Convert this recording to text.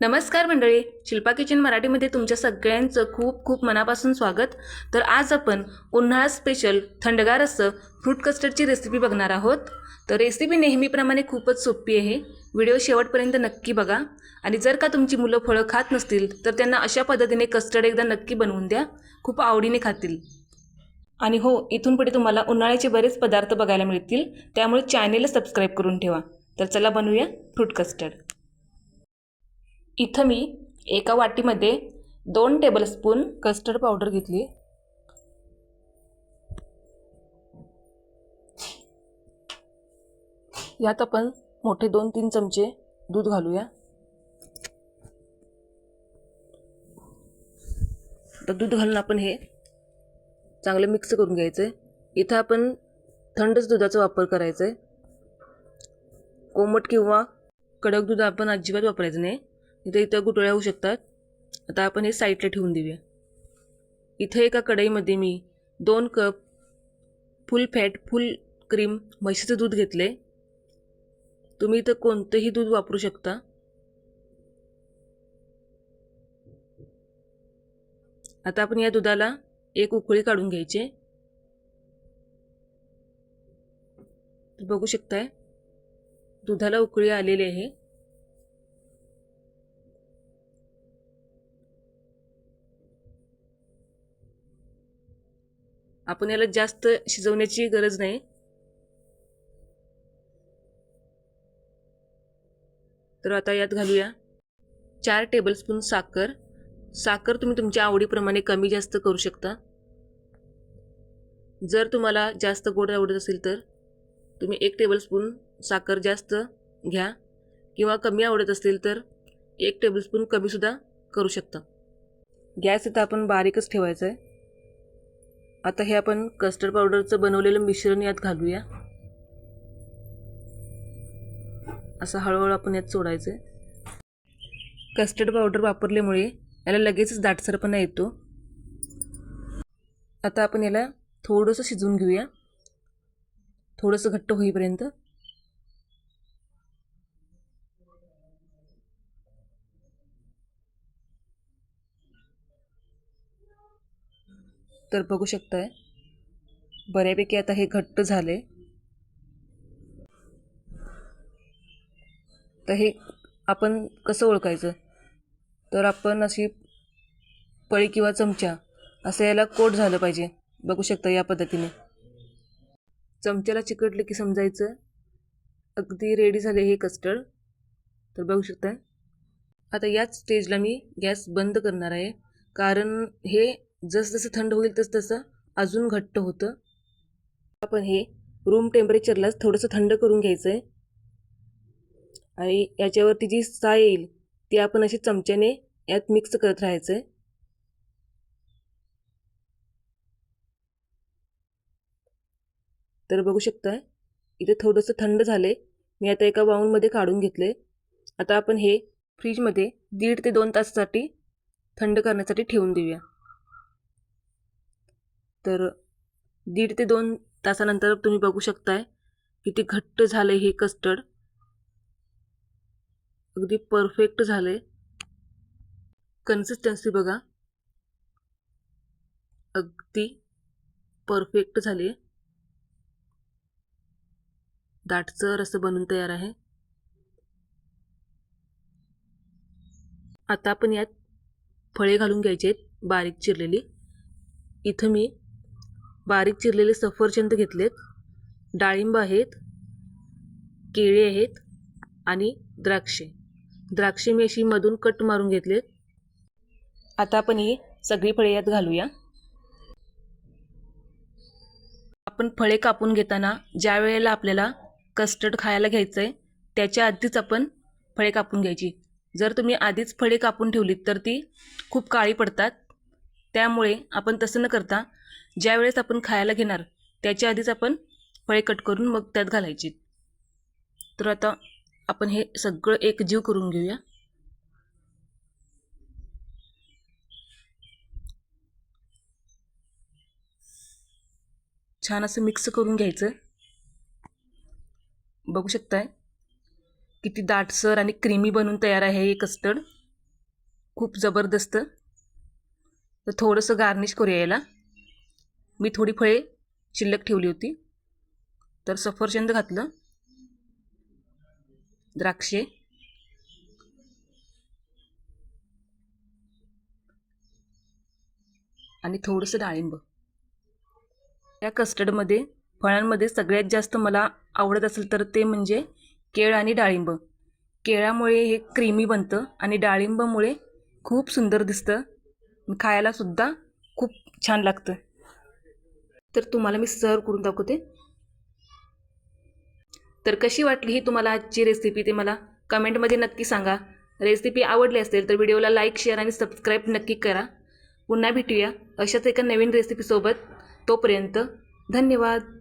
नमस्कार मंडळी शिल्पा किचन मराठीमध्ये तुमच्या सगळ्यांचं खूप खूप मनापासून स्वागत. तर आज आपण उन्हाळा स्पेशल थंडगार असं फ्रूट कस्टर्डची रेसिपी बघणार आहोत. तर रेसिपी नेहमीप्रमाणे खूपच सोपी आहे. व्हिडिओ शेवटपर्यंत नक्की बघा. आणि जर का तुमची मुलं फळं खात नसतील तर त्यांना अशा पद्धतीने कस्टर्ड एकदा नक्की बनवून द्या. खूप आवडीने खातील. आणि हो इथून पुढे तुम्हाला उन्हाळ्याचे बरेच पदार्थ बघायला मिळतील. त्यामुळे चॅनेल सबस्क्राईब करून ठेवा. तर चला बनवूया फ्रूट कस्टर्ड इथं मी एका वाटीमध्ये दोन टेबलस्पून कस्टर्ड पावडर घेतली. यात आपण मोठे दोन तीन चमचे दूध घालूया. तर दूध घालून आपण हे चांगलं मिक्स करून घ्यायचं आहे इथं आपण थंडच दुधाचा वापर करायचा आहे कोमट किंवा कडक दूध आपण अजिबात वापरायचं नाही. इथं इथं गुटळ्या होऊ शकतात. आता आपण हे साईडला ठेवून देऊया. इथं एका कढईमध्ये मी दोन cup full fat full cream म्हशीचं दूध घेतले तुम्ही इथं कोणतंही दूध वापरू शकता. आता आपण या दुधाला एक उकळी काढून घ्यायची बघू शकताय दुधाला उकळी आलेली आहे. आपण याला जास्त शिजवण्याची गरज नाही. तर आता यात घालूया चार टेबलस्पून साखर. साखर तुम्ही तुमच्या आवडीप्रमाणे कमी जास्त करू शकता. जर तुम्हाला जास्त गोड आवडत असेल तर तुम्ही एक टेबलस्पून साखर जास्त घ्या किंवा कमी आवडत असेल तर एक टेबलस्पून कमीसुद्धा करू शकता. गॅस इथं आपण बारीकच ठेवायचं आहे आता हे आपण कस्टर्ड पावडरचं बनवलेलं मिश्रण यात घालूया. असं हळूहळू आपण यात सोडायचं आहे कस्टर्ड पावडर वापरल्यामुळे याला लगेचच दाटसरपणा येतो. आता आपण याला थोडंसं शिजवून घेऊया. थोडंसं घट्ट होईपर्यंत. तर बघू शकताय. बऱ्यापैकी आता हे घट्ट झाले. तर हे आपण कसं ओळखायचं? तर आपण अशी पळी किंवा चमचा असं याला कोट झालं पाहिजे. बघू शकता या पद्धतीने. चमच्याला चिकटलं की समजायचं. अगदी रेडी झाले हे कस्टर्ड तर बघू शकताय. आता याच स्टेजला मी गॅस बंद करणार आहे. कारण हे जसजसं थंड होईल तसं तसं अजून घट्ट होतं. आपण हे रूम टेम्परेचरलाच थोडंसं थंड करून घ्यायचं आहे आणि याच्यावरती जी साय येईल ती आपण अशी चमच्याने यात मिक्स करत राहायचं आहे तर बघू शकताय इथे थोडंसं थंड झालं आहे मी आता एका बाऊलमध्ये काढून घेतले आता आपण हे फ्रीजमध्ये दीड ते दोन तासासाठी थंड करण्यासाठी ठेवून देऊया. तर दीड ते दोन तासानंतर तुम्ही बघू शकताय किती घट्ट झालं हे कस्टर्ड अगदी परफेक्ट झाले कन्सिस्टन्सी बघा. अगदी परफेक्ट झाली दाटसर असं बनून तयार आहे. आता आपण यात फळे घालून घ्यायचे आहेत बारीक चिरलेली. इथं मी बारीक चिरलेले सफरचंद घेतलेत. डाळिंब आहेत केळी आहेत आणि द्राक्षे. द्राक्षे मी अशी मधून कट मारून घेतलेत. आता आपण ही सगळी फळे यात घालूया. आपण फळे कापून घेताना ज्या वेळेला आपल्याला कस्टर्ड खायला घ्यायचं आहे त्याच्या आधीच आपण फळे कापून घ्यायची. जर तुम्ही आधीच फळे कापून ठेवलीत तर ती खूप काळी पडतात. त्यामुळे आपण तसं न करता ज्या वेळेस आपण खायला घेणार त्याच्या आधीच आपण फळे कट करून मग त्यात घालायची. तर आता आपण हे सगळं एकजीव करून घेऊया. छान असं मिक्स करून घ्यायचं. बघू शकताय किती दाटसर आणि क्रीमी बनून तयार आहे हे कस्टर्ड. खूप जबरदस्त. तर थोडंसं गार्निश करूया याला. मी थोडी फळे शिल्लक ठेवली होती. तर सफरचंद घातलं. द्राक्षे. आणि थोडंसं डाळिंब. या कस्टर्डमध्ये फळांमध्ये सगळ्यात जास्त मला आवडत असेल तर ते म्हणजे केळ आणि डाळिंब. केळामुळे हे क्रीमी बनतं आणि डाळिंबामुळे खूप सुंदर दिसतं. खायलासुद्धा खूप छान लागतं. तर तुम्हाला मी सर्व करून दाखवते. तर कशी वाटली ही तुम्हाला आजची रेसिपी ते मला कमेंटमध्ये नक्की सांगा. रेसिपी आवडली असेल तर व्हिडिओला लाईक शेअर आणि सबस्क्राईब नक्की करा. पुन्हा भेटूया अशाच एका नवीन रेसिपीसोबत तोपर्यंत धन्यवाद.